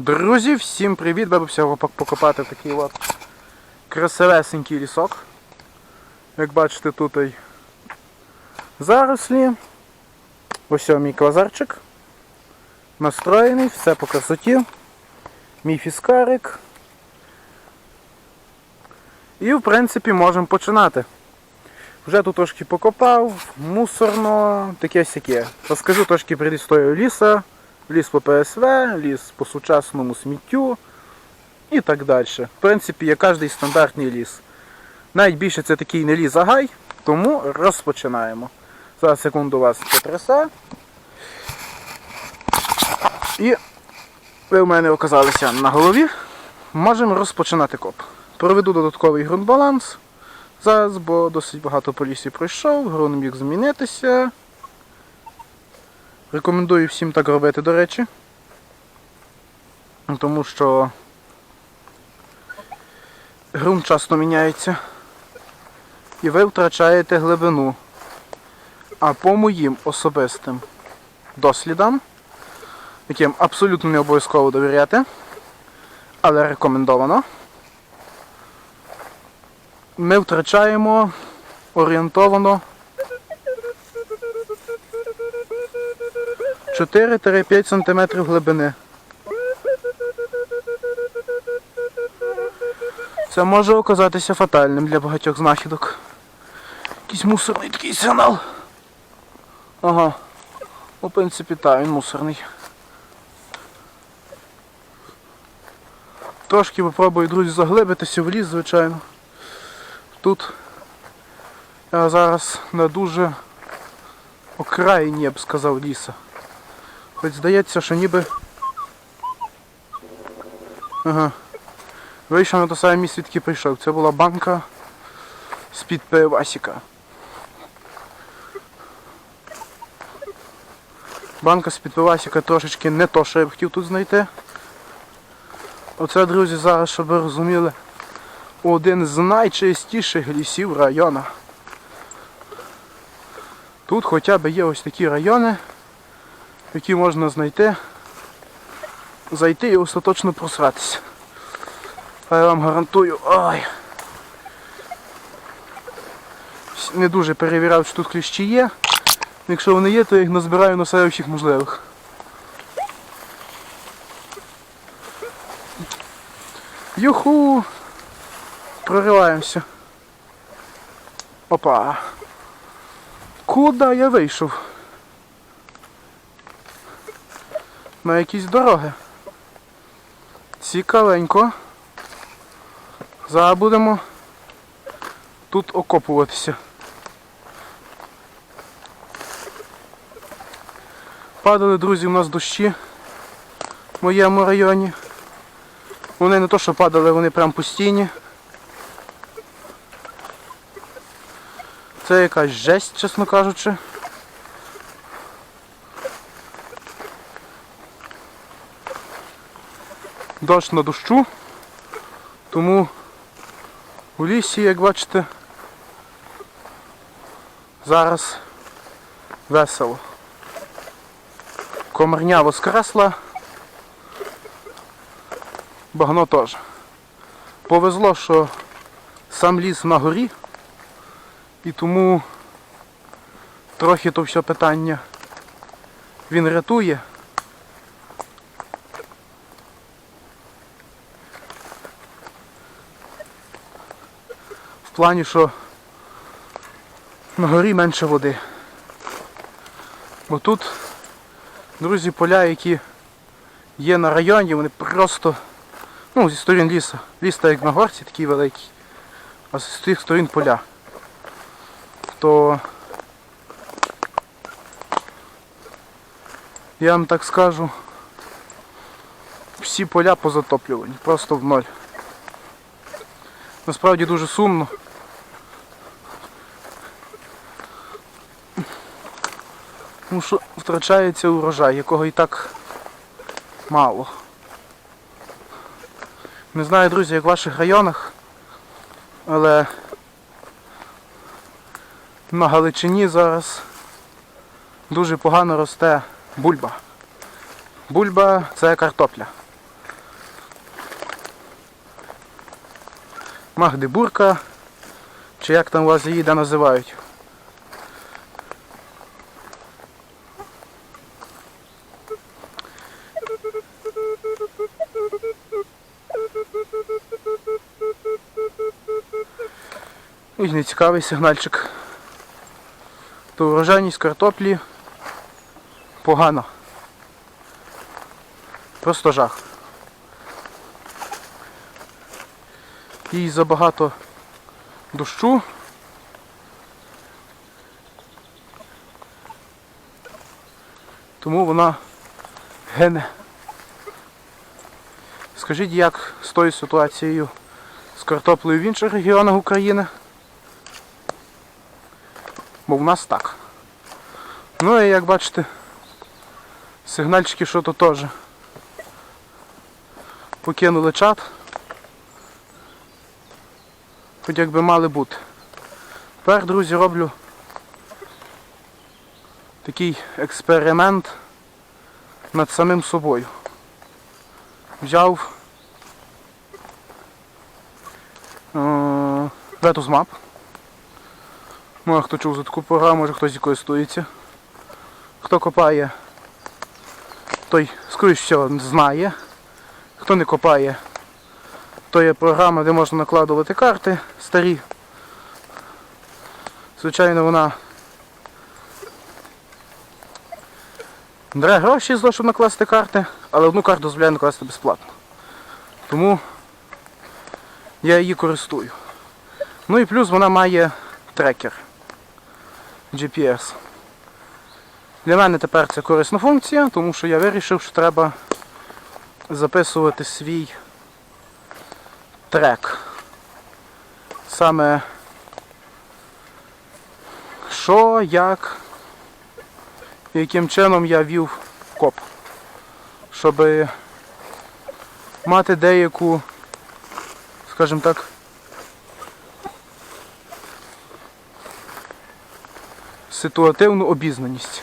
Друзі, всім привіт! Бабуся покопати такий от красивесенький лісок. Як бачите, тут і зарослі. Ось мій квазарчик. Настроєний, все по красоті. Мій фіскарик. І в принципі можемо починати. Вже тут трошки покопав, мусорно, таке сяке. Розкажу трошки про історію ліса, ліс по ПСВ, ліс по сучасному сміттю і так далі. В принципі, є кожний стандартний ліс. Навіть більше це такий не ліс, а гай, тому розпочинаємо. Зараз секунду вас потрясе. І ви в мене оказалися на голові. Можемо розпочинати коп. Проведу додатковий ґрунтбаланс зараз, бо досить багато по лісі пройшов, ґрунт міг змінитися. Рекомендую всім так робити, до речі. Тому що ґрунт часто міняється. І ви втрачаєте глибину. А по моїм особистим дослідам, яким абсолютно не обов'язково довіряти, але рекомендовано, ми втрачаємо орієнтовано 4-5 см глибини. Це може оказатися фатальним для багатьох знахідок. Якийсь мусорний такий сигнал. Ага. У принципі, так, він мусорний. Трошки попробую, друзі, заглибитися в ліс, звичайно. Тут я зараз на дуже окраїні, я б сказав, ліса. Хоч здається, що ніби... Ага. Вийшов на те саме місце, звідки прийшов. Це була банка з-під пивасіка. Банка з-під пивасіка трошечки не то, що я б хотів тут знайти. Оце, друзі, зараз, щоб ви розуміли, один з найчистіших лісів району. Тут хоча б є ось такі райони, які можна знайти, зайти і остаточно просратися. Я вам гарантую, ой. Не дуже перевіряв, що тут кліщі є. Якщо вони є, то я їх назбираю на себе всіх можливих. Юху! Прориваємося. Опа. Куди я вийшов? На якісь дороги. Цікавенько. Зараз будемо тут окопуватися. Падали, друзі, у нас дощі в моєму районі. Вони не то, що падали, вони прям постійні. Це якась жесть, чесно кажучи. Дощ на дощу, тому у лісі, як бачите, зараз весело. Комарня воскресла, багно теж. Повезло, що сам ліс на горі, і тому трохи то все питання він рятує. Плані, що на горі менше води. Бо тут, друзі, поля, які є на районі, вони просто, ну, зі сторін лісу. Ліс так як на горці, такий великий, а з тих сторін поля. То я вам так скажу, всі поля позатоплювані, просто в ноль. Насправді дуже сумно. Тому що втрачається урожай, якого і так мало. Не знаю, друзі, як в ваших районах, але на Галичині зараз дуже погано росте бульба. Бульба це картопля. Магдебурка, чи як там у вас її де називають. Ось нецікавий сигнальчик. То урожайність картоплі погано. Просто жах. Їй забагато дощу. Тому вона гене. Скажіть, як з тою ситуацією з картоплею в інших регіонах України? Бо в нас так. Ну і як бачите, сигнальчики що то теж покинули чат. Хоч якби мали бути. Тепер, друзі, роблю такий експеримент над самим собою. Взяв е, Ветузмап. Може хто чув за таку програму, може хтось користується. Хто копає, той, скоріш всього, знає. Хто не копає, то є програма, де можна накладувати карти старі. Звичайно, вона бере гроші за те, щоб накласти карти, але одну карту дозволяє накласти безплатно. Тому я її користую. Ну і плюс вона має трекер GPS. Для мене тепер це корисна функція, тому що я вирішив, що треба записувати свій трек. Саме що, як, яким чином я вів коп. Щоб мати деяку, скажімо так, ситуативну обізнаність.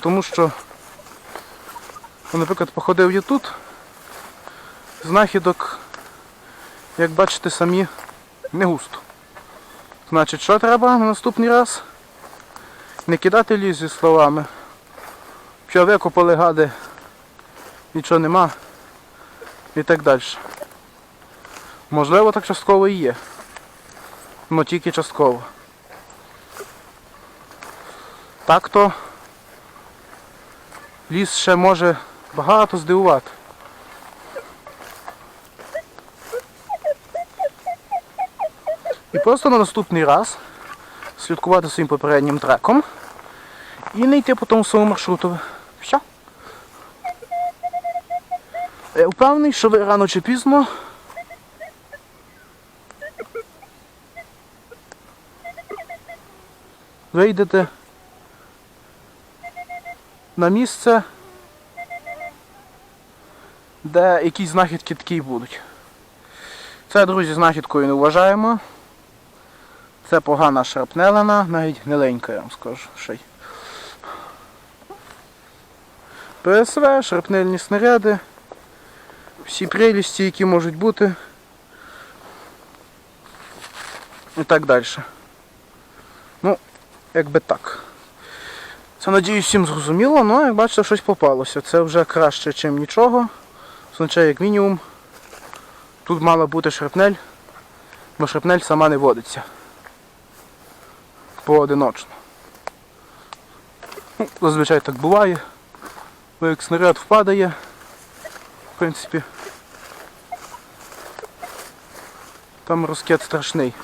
Тому що, ну, наприклад, походив я тут, знахідок, як бачите самі, не густо. Значить, що треба на наступний раз? Не кидати ліс зі словами. Що викопали гади, нічого нема і так далі. Можливо, так частково і є. але тільки частково. Так то ліс ще може багато здивувати. І просто на наступний раз слідкувати своїм попереднім треком і не йти по тому своєму маршруту. Все. Я впевнений, що ви рано чи пізно вийдете на місце, де якісь знахідки такі будуть. Це, друзі, знахідкою не вважаємо. Це погана шрапнелина, навіть гниленька, я вам скажу. ще й. ПСВ, шрапнельні снаряди, всі прелісті, які можуть бути. І так далі. Ну, якби так. Це, надіюсь, всім зрозуміло, але як бачите, щось попалося. Це вже краще, ніж нічого. Означає, як мінімум, тут мала бути шрапнель, бо шрапнель сама не водиться. Поодиночно. Ну, зазвичай так буває. Бо як снаряд впадає, в принципі, там розкид страшний.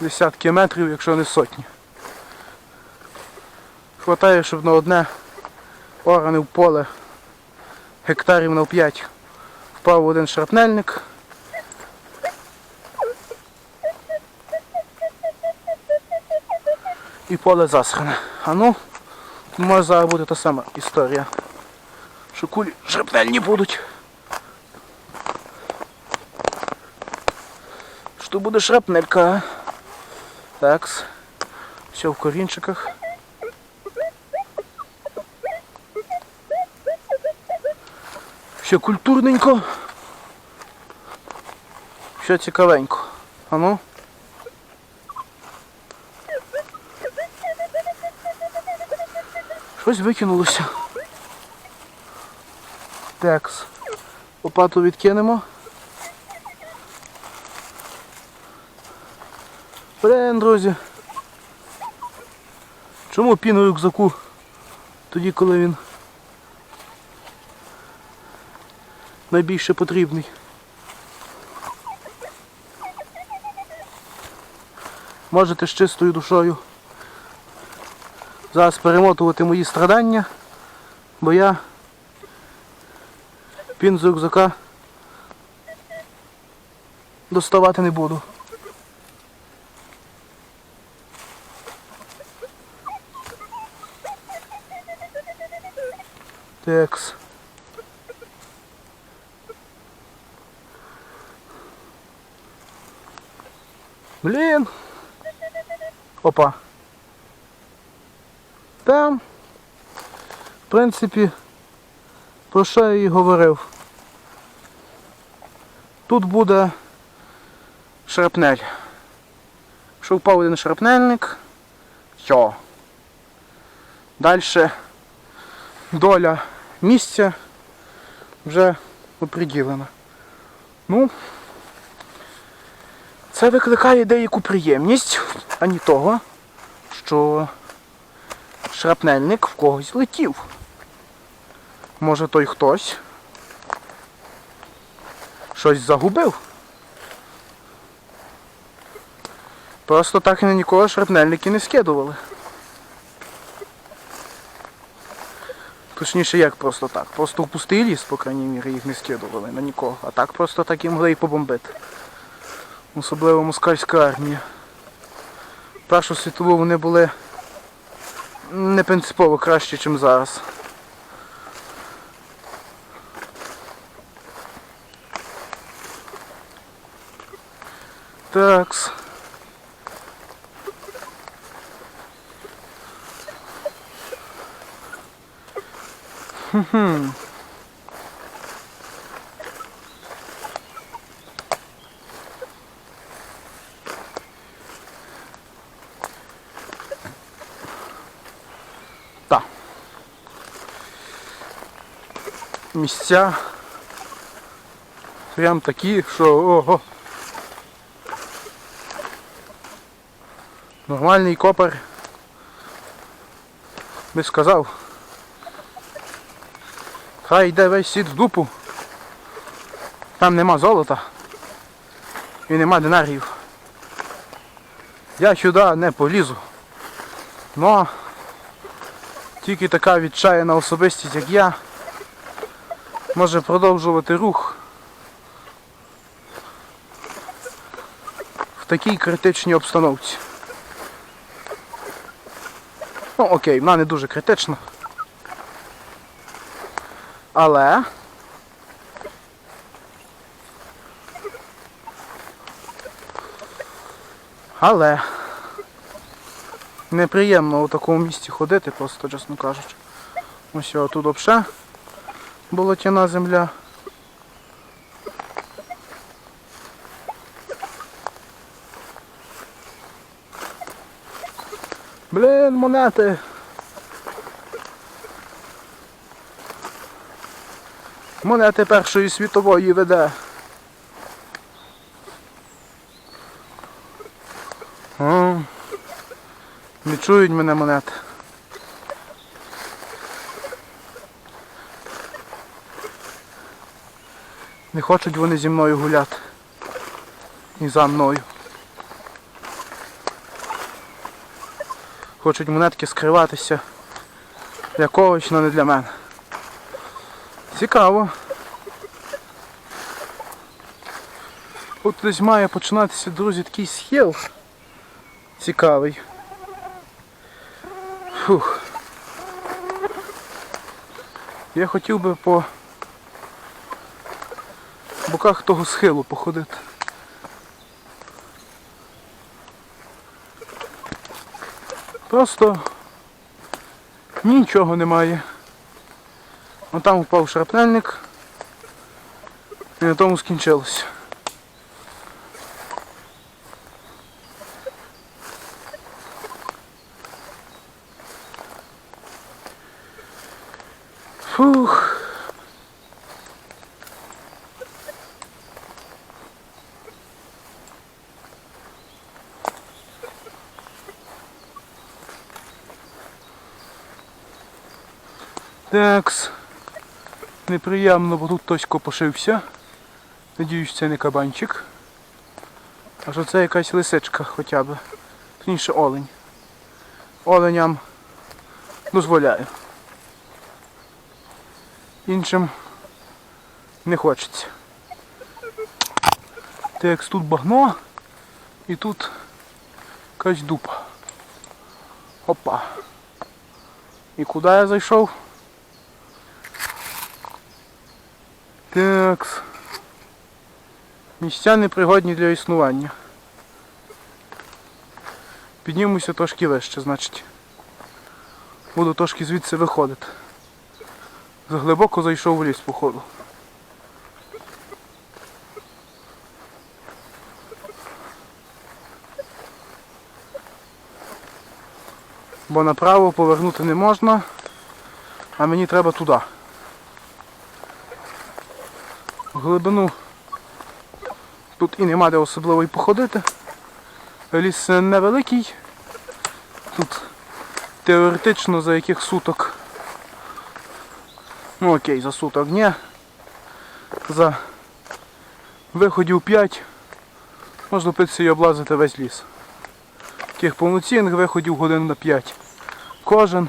Десятки метрів, якщо не сотні. Хватає, щоб на одне оране в поле гектарів на 5 впав один шрапнельник. І поле засране. А ну, може зараз буде та сама історія. Що кулі шрапнельні будуть. Що буде шрапнелька. Такс. Все в корінчиках. Все культурненько. що цікавенько. А ну. Щось викинулося. Текс. Лопату відкинемо. Блін, друзі. Чому пін у рюкзаку тоді, коли він найбільше потрібний? Можете з чистою душою зараз перемотувати мої страдання, бо я пін з рюкзака доставати не буду. Текс. Блін. Опа. Там, в принципі, про що я і говорив. Тут буде шрапнель. Якщо впав один шрапнельник, все. Далі доля місця вже оприділена. Ну, це викликає деяку приємність, ані того, що шрапнельник в когось летів. Може той хтось щось загубив. Просто так і на нікого шрапнельники не скидували. Точніше, як просто так. Просто в пустий ліс, по крайній мірі, їх не скидували на нікого. А так просто так і могли і побомбити. Особливо москальська армія. Першу світову вони були не принципово краще, ніж зараз. Такс. Хм-хм. Місця прям такі, що ого. Нормальний копер би сказав. Хай йде весь світ в дупу. Там нема золота і нема динарів. Я сюди не полізу. Но тільки така відчаяна особистість, як я, може продовжувати рух в такій критичній обстановці. Ну окей, вона не дуже критична. Але Але неприємно у такому місці ходити, просто чесно кажучи. Ось тут взагалі болотяна земля. Блін, монети. Монети Першої світової веде. О, не чують мене монети. Не хочуть вони зі мною гуляти. І за мною. Хочуть монетки скриватися для когось, але не для мене. Цікаво. От десь має починатися, друзі, такий схил цікавий. Фух. Я хотів би по боках того схилу походити. Просто нічого немає. Отам впав шрапнельник і на тому скінчилося. Фух. Такс. Неприємно, бо тут хтось копошився. Надіюсь, це не кабанчик. А що це якась лисичка хоча б. Точніше олень. Оленям дозволяю. Іншим не хочеться. Текс тут багно і тут якась дупа. Опа. І куди я зайшов? Такс. Місця непригодні для існування. Піднімуся трошки вище, значить. Буду трошки звідси виходити. Заглибоко зайшов в ліс, походу. Бо направо повернути не можна, а мені треба туди. В глибину тут і нема де особливо й походити. Ліс невеликий. Тут теоретично за яких суток. Ну окей, за суток ні. За виходів 5 можна питися і облазити весь ліс. Таких повноцінних виходів годин на 5. Кожен.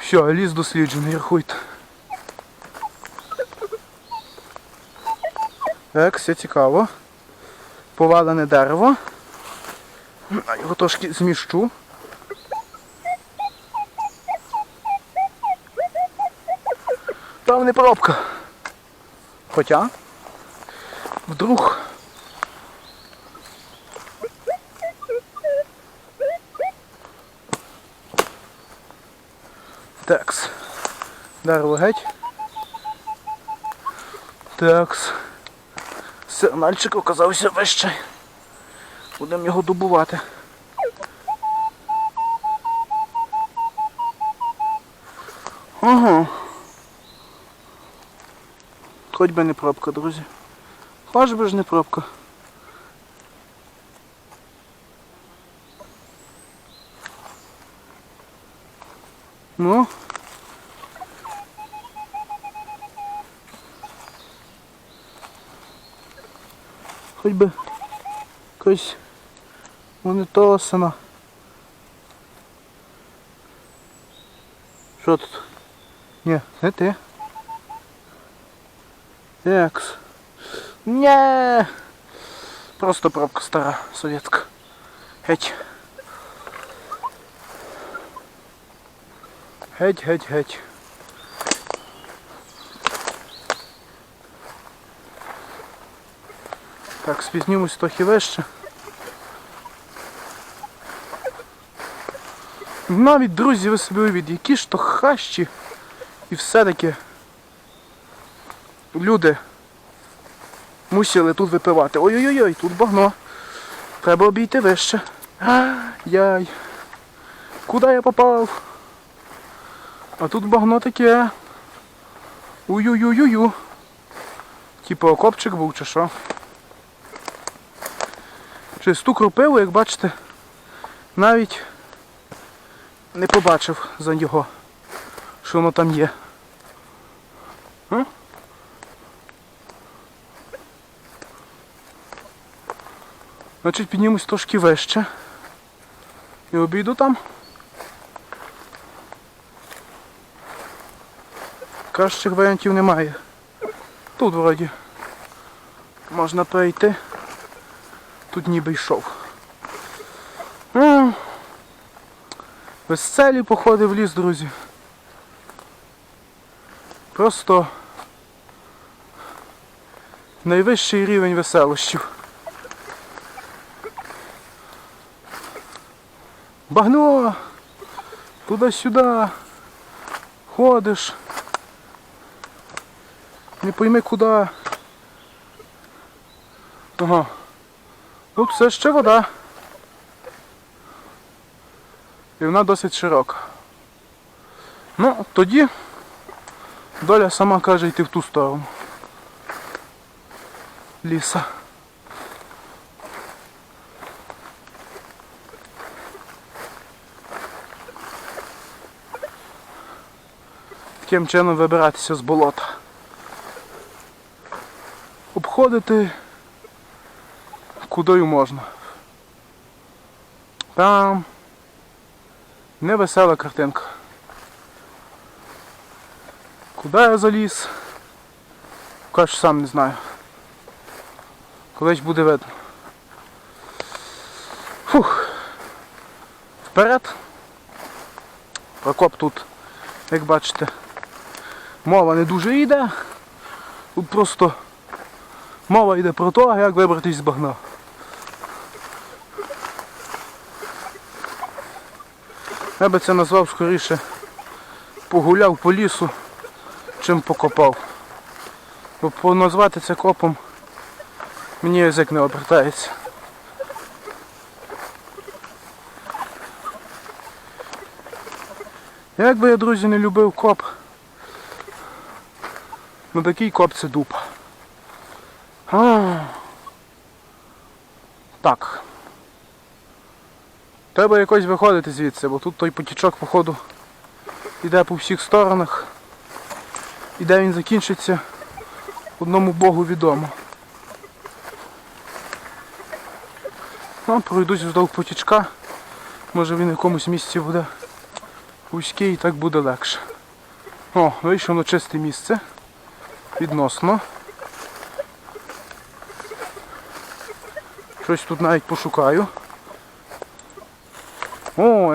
Все, ліс досліджений, рахуйте. Так, все цікаво. Повалене дерево. Його трошки зміщу. Там не пробка. Хоча. Вдруг. Такс. Дерево геть. Такс. Сигнальчик оказався вищий. Будемо його добувати. Ага. Хоч би не пробка, друзі. Хоч би ж не пробка. Ну. Хоч би якось монетосана. Що тут? Ні, не ти. Екс. Нє. Просто пробка стара, совєтська. Геть. Геть, геть, геть. Так, спізнімось трохи вище. Навіть, друзі, ви собі уявіть, які ж то хащі і все-таки люди мусили тут випивати. Ой-ой-ой, тут багно. Треба обійти вище. Яй. Куди я попав? А тут багно таке. Ую-ю-ю-ю. Типа окопчик був чи що. Чисту кропиву, як бачите, навіть не побачив за нього, що воно там є. Значить піднімусь трошки вище. І обійду там. Кращих варіантів немає. Тут вроді можна пройти. Тут ніби йшов. М, Веселі походи в ліс, друзі. Просто найвищий рівень веселощів. Багно! Туди-сюди. Ходиш. Не пойми куди. Ага. Тут все ще вода. І вона досить широка. Ну, тоді доля сама каже йти в ту сторону. Ліса. Таким чином вибиратися з болота. Обходити кудою можна. Там невесела картинка. Куди я заліз? Що сам не знаю. Колись буде видно. Фух. Вперед. Прокоп тут, як бачите, мова не дуже йде. Просто мова йде про те, як вибратись з багна. Я би це назвав скоріше погуляв по лісу, чим покопав. Бо назвати це копом мені язик не обертається. Як би я, друзі, не любив коп, ну такий коп це дупа. А. Так. Треба якось виходити звідси, бо тут той потічок, походу, іде по всіх сторонах. І де він закінчиться, одному Богу відомо. Ну, пройдусь вздовж потічка. Може він в якомусь місці буде вузький і так буде легше. О, вийшов на чисте місце. Відносно. Щось тут навіть пошукаю.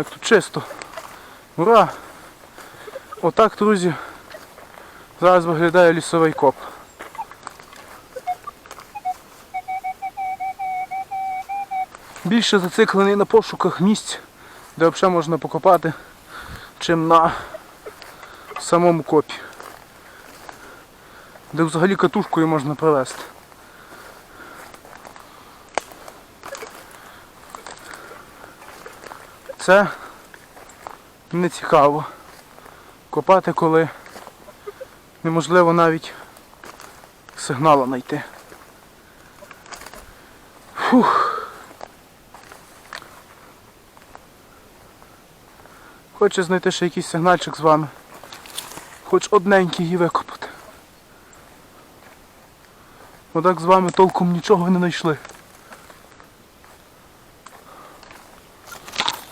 Як тут чисто. Ура! Отак, друзі, зараз виглядає лісовий коп. Більше зациклений на пошуках місць, де взагалі можна покопати, чим на самому копі. Де взагалі катушкою можна провести. Це не цікаво. Копати, коли неможливо навіть сигналу знайти. Фух. Хочу знайти ще якийсь сигнальчик з вами. Хоч одненький і викопати. Отак з вами толком нічого не знайшли.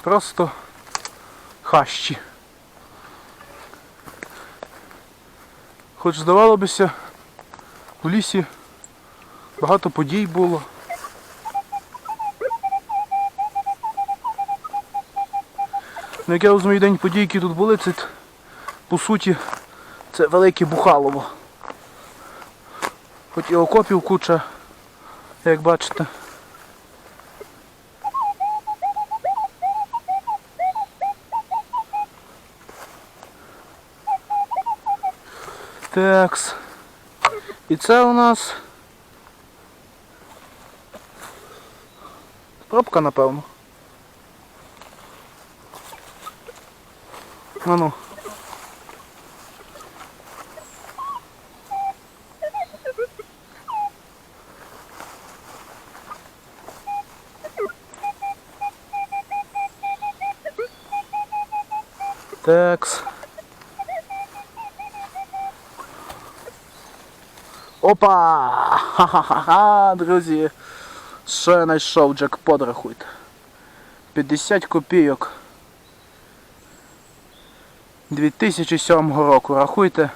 Просто хащі. Хоч здавало бися, в лісі багато подій було. Ну, як я розумію, день подій, які тут були, це по суті це велике Бухалово. Хоч і окопів куча, як бачите. Такс. І це у нас пробка, напевно. Ну ну. Такс. Опа! Ха-ха-ха, друзі. Що я знайшов, джекпот рахуйте. 50 копійок. 2007 року, рахуйте.